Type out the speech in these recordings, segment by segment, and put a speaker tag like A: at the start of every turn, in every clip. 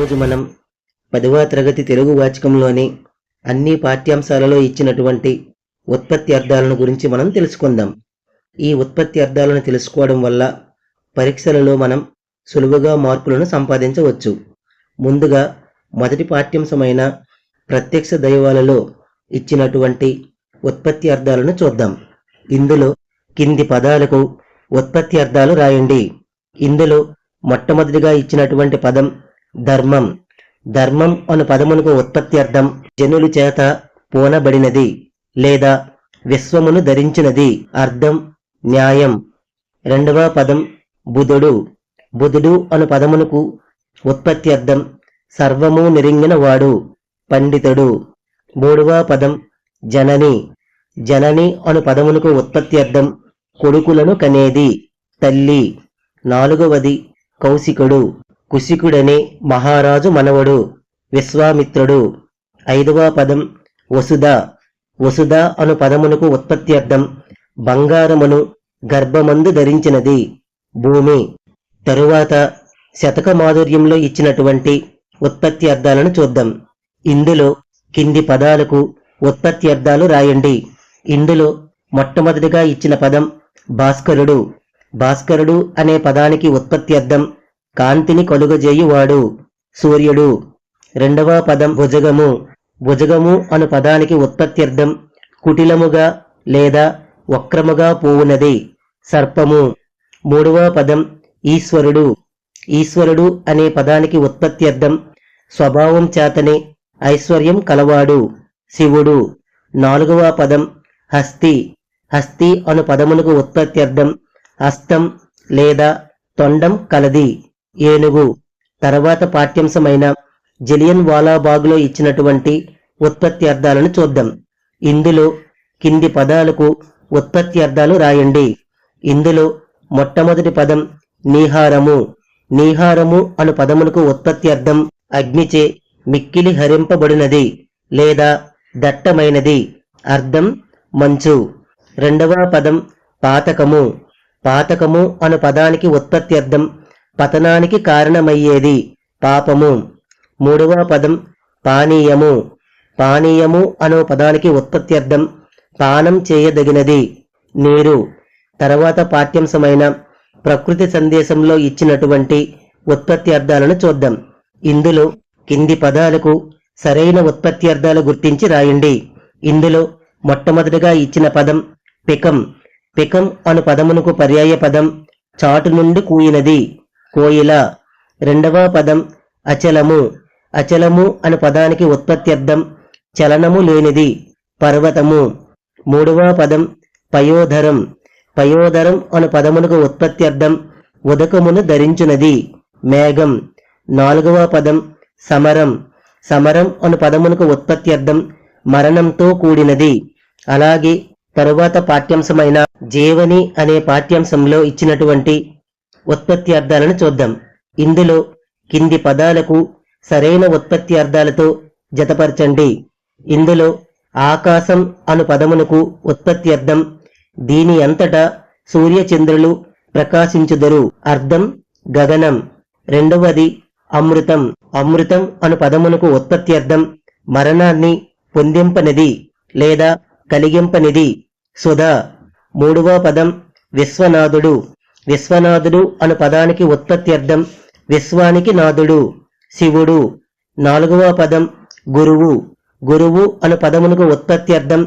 A: ఈరోజు మనం పదవ తరగతి తెలుగు వాచకంలోని అన్ని పాఠ్యాంశాలలో ఇచ్చినటువంటి ఉత్పత్తి అర్థాలను గురించి మనం తెలుసుకుందాం. ఈ ఉత్పత్తి అర్థాలను తెలుసుకోవడం వల్ల పరీక్షలలో మనం సులువుగా మార్కులను సంపాదించవచ్చు. ముందుగా మొదటి పాఠ్యాంశమైన ప్రత్యక్ష దైవాలలో ఇచ్చినటువంటి ఉత్పత్తి అర్థాలను చూద్దాం. ఇందులో కింది పదాలకు ఉత్పత్తి అర్థాలు రాయండి. ఇందులో మొట్టమొదటిగా ఇచ్చినటువంటి పదం ధర్మం. ధర్మం అను పదమునకు ఉత్పత్తి అర్థం జనులు చేత పూనబడినది లేదా విశ్వమును ధరించినది. అర్థం న్యాయం. రెండవ పదం బుధుడు. బుధుడు అను పదమునకు ఉత్పత్తి అర్థం సర్వము నిరింగిన వాడు పండితుడు. మూడవ పదం జనని. జనని అను పదమునకు ఉత్పత్తి అర్థం కొడుకులను కనేది తల్లి. నాలుగవది కౌశికుడు. కుశికుడనే మహారాజు మనవడు విశ్వామిత్రుడు. ఐదవ పదం వసుధ. వసుధ అను పదమునకు ఉత్పత్తి అర్థం బంగారమును గర్భమందు ధరించినది భూమి. తరువాత శతక మాధుర్యంలో ఇచ్చినటువంటి ఉత్పత్తి అర్థాలను చూద్దాం. ఇందులో కింది పదాలకు ఉత్పత్తి అర్థాలు రాయండి. ఇందులో మొట్టమొదటిగా ఇచ్చిన పదం భాస్కరుడు. భాస్కరుడు అనే పదానికి ఉత్పత్తి అర్థం కాంతిని కలుగజేయువాడు సూర్యుడు. రెండవ పదం భుజగము. భుజగము అను పదానికి ఉత్పత్తి అర్థం కుటిలముగా లేదా వక్రముగా పోవునది. సర్పము. మూడవ పదం ఈశ్వరుడు. ఈశ్వరుడు అనే పదానికి ఉత్పత్తి అర్థం స్వభావం చేతనే ఐశ్వర్యం కలవాడు. శివుడు. నాలుగవ పదం హస్తి. హస్తి అను పదమునకు ఉత్పత్తి అర్థం హస్తం లేదా తొండం కలది. ఏనుగు. తర్వాత పాఠ్యాంశమైన జలియన్ వాలాబాగ్లో ఇచ్చినటువంటి ఉత్పత్తి అర్థాలను చూద్దాం. ఇందులో కింది పదాలకు ఉత్పత్తి అర్థాలు రాయండి. ఇందులో మొట్టమొదటి పదం నీహారము. నీహారము అను పదమునకు ఉత్పత్తి అర్థం అగ్నిచే మిక్కిలి హరింపబడినది లేదా దట్టమైనది. అర్థం మంచు. రెండవ పదం పాతకము. పాతకము అను పదానికి ఉత్పత్తి అర్థం పతనానికి కారణమయ్యేది పాపము. మూడవ పదం పానీయము. పానీయము అనే పదానికి ఉత్పత్తి అర్థం పానం చేయదగినది. నీరు. తర్వాత పాఠ్యాంశమైన ప్రకృతి సందేశంలో ఇచ్చినటువంటి ఉత్పత్తి అర్థాలను చూద్దాం. ఇందులో కింది పదాలకు సరైన ఉత్పత్తి అర్థాలు గుర్తించి రాయండి. ఇందులో మొట్టమొదటిగా ఇచ్చిన పదం పికం. పికం అను పదమునకు పర్యాయ పదం చాటు నుండి కూయినది. కోయిల. రెండవ పదం అచలము. అచలము అను పదానికి ఉత్పత్తి అర్థం చలనము లేనిది పర్వతము. మూడవ పదం పయోధరం. పయోధరం అను పదమునకు ఉత్పత్తి అర్థం ఉదకమును ధరించునది మేఘం. నాలుగవ పదం సమరం. సమరం అను పదమునకు ఉత్పత్తి అర్థం మరణంతో కూడినది. అలాగే తరువాత పాఠ్యాంశమైన జీవని అనే పాఠ్యాంశంలో ఇచ్చినటువంటి ఉత్పత్తి అర్థాలను చూద్దాం. ఇందులో కింది పదాలకు సరైన ఉత్పత్తి అర్థాలతో జతపరచండి. ఇందులో ఆకాశం అను పదమునకు ఉత్పత్తి అర్థం దీని అంతటా సూర్యచంద్రులు ప్రకాశించుదరు. అర్థం గగనం. రెండవది అమృతం. అమృతం అను పదమునకు ఉత్పత్తి అర్థం మరణాన్ని పొందింపనిది లేదా కలిగింపనిది. సుధా. మూడవ పదం విశ్వనాథుడు. విశ్వనాథుడు అను పదానికి ఉత్పత్తి అర్థం విశ్వానికి నాథుడు శివుడు. నాలుగవ పదం గురువు. గురువు అను పదమునకు ఉత్పత్తి అర్థం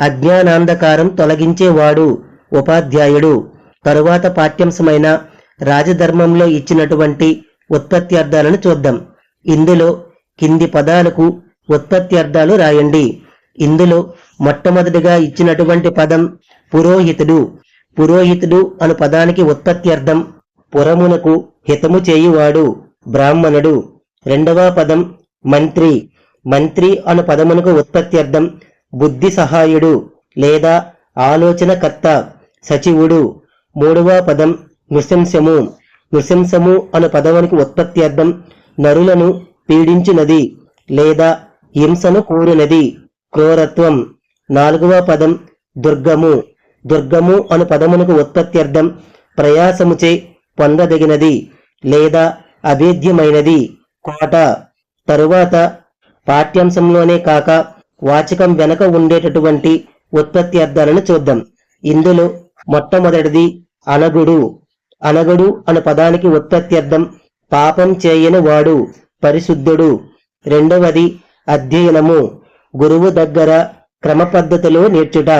A: అజ్ఞానాంధకారం తొలగించేవాడు ఉపాధ్యాయుడు. తరువాత పాఠ్యాంశమైన రాజధర్మంలో ఇచ్చినటువంటి ఉత్పత్తి అర్థాలను చూద్దాం. ఇందులో కింది పదాలకు ఉత్పత్తి అర్థాలు రాయండి. ఇందులో మొట్టమొదటిగా ఇచ్చినటువంటి పదం పురోహితుడు. పురోహితుడు అను పదానికి ఉత్పత్తి అర్థం పురమునకు హితము చేయువాడు బ్రాహ్మణుడు. రెండవ పదం మంత్రి. మంత్రి అను పదమునకు ఉత్పత్తి అర్థం బుద్ధి సహాయుడు లేదా ఆలోచనకర్త సచివుడు. మూడవ పదం నృశంసము. నృశంసము అను పదమునికి ఉత్పత్తి అర్థం నరులను పీడించినది లేదా హింసను కోరినది. క్రూరత్వం. నాలుగవ పదం దుర్గము. దుర్గము అను పదమునకు ఉత్పత్తి అర్థం ప్రయాసముచే పొందదగినది లేదా అభేద్యమైనది. కోట తరువాత పాఠ్యాంశంలోనే కాక వాచకం వెనక ఉండేటటువంటి ఉత్పత్తి అర్థాలను చూద్దాం. ఇందులో మొట్టమొదటిది అనగుడు. అనగుడు అను పదానికి ఉత్పత్తి అర్థం పాపం చేయని వాడు పరిశుద్ధుడు. రెండవది అధ్యయనము. గురువు దగ్గర క్రమ పద్ధతిలో నేర్చుట.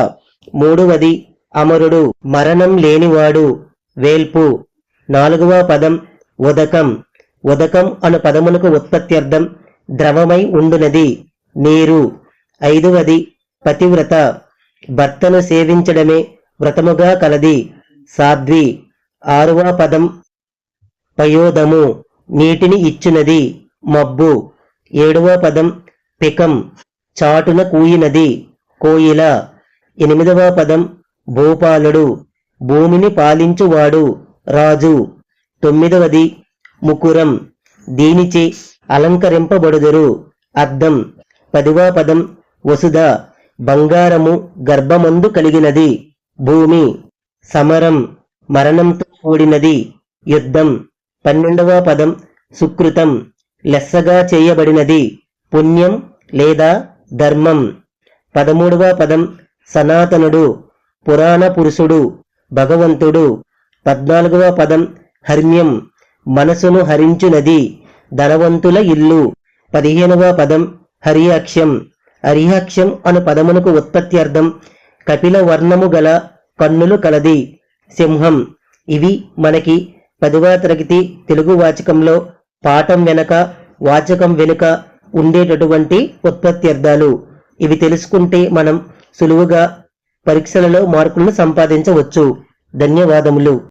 A: మూడవది అమరుడు మరణం లేనివాడు వేల్పు. నాలుగవ పదం ఉదకం. ఉదకం అను పదమునకు ఉత్పత్తి అర్థం ద్రవమై ఉండునది నీరు. ఐదవది పతివ్రత. భర్తను సేవించడమే వ్రతముగా కలది సాధ్వి. ఆరవ పదం పయోదము. నీటిని ఇచ్చునది మబ్బు. ఏడవ పదం పికం. చాటున కూయినది కోయిల. ఎనిమిదవ పదం భూపాలుడు భూమిని పాలించువాడు రాజు. తొమ్మిదవది ముకురం దీనిచే అలంకరింపబడుదురు అద్దం. పదివ పదం వసుధ బంగారము గర్భమందు కలిగినది భూమి. సమరం మరణంతో కూడినది యుద్ధం. పన్నెండవ పదం సుకృతం లెస్సగా చేయబడినది పుణ్యం లేదా ధర్మం. పదమూడవ పదం సనాతనుడు పురాణ పురుషుడు భగవంతుడు. పద్నాలుగవ పదం హర్మ్యం. మనసును హరించునది ధనవంతుల ఇల్లు. పదిహేనవ పదం హరియాక్షం హరిహక్షం అను పదమునకు ఉత్పత్తి అర్థం కపిల వర్ణము గల కన్నులు కలది సింహం. ఇవి మనకి పదవ తరగతి తెలుగు వాచకంలో పాఠం వెనక వాచకం వెనుక ఉండేటటువంటి ఉత్పత్తి అర్థాలు ఇవి తెలుసుకుంటే మనం సులువుగా పరీక్షలలో మార్కులను సంపాదించవచ్చు. ధన్యవాదములు.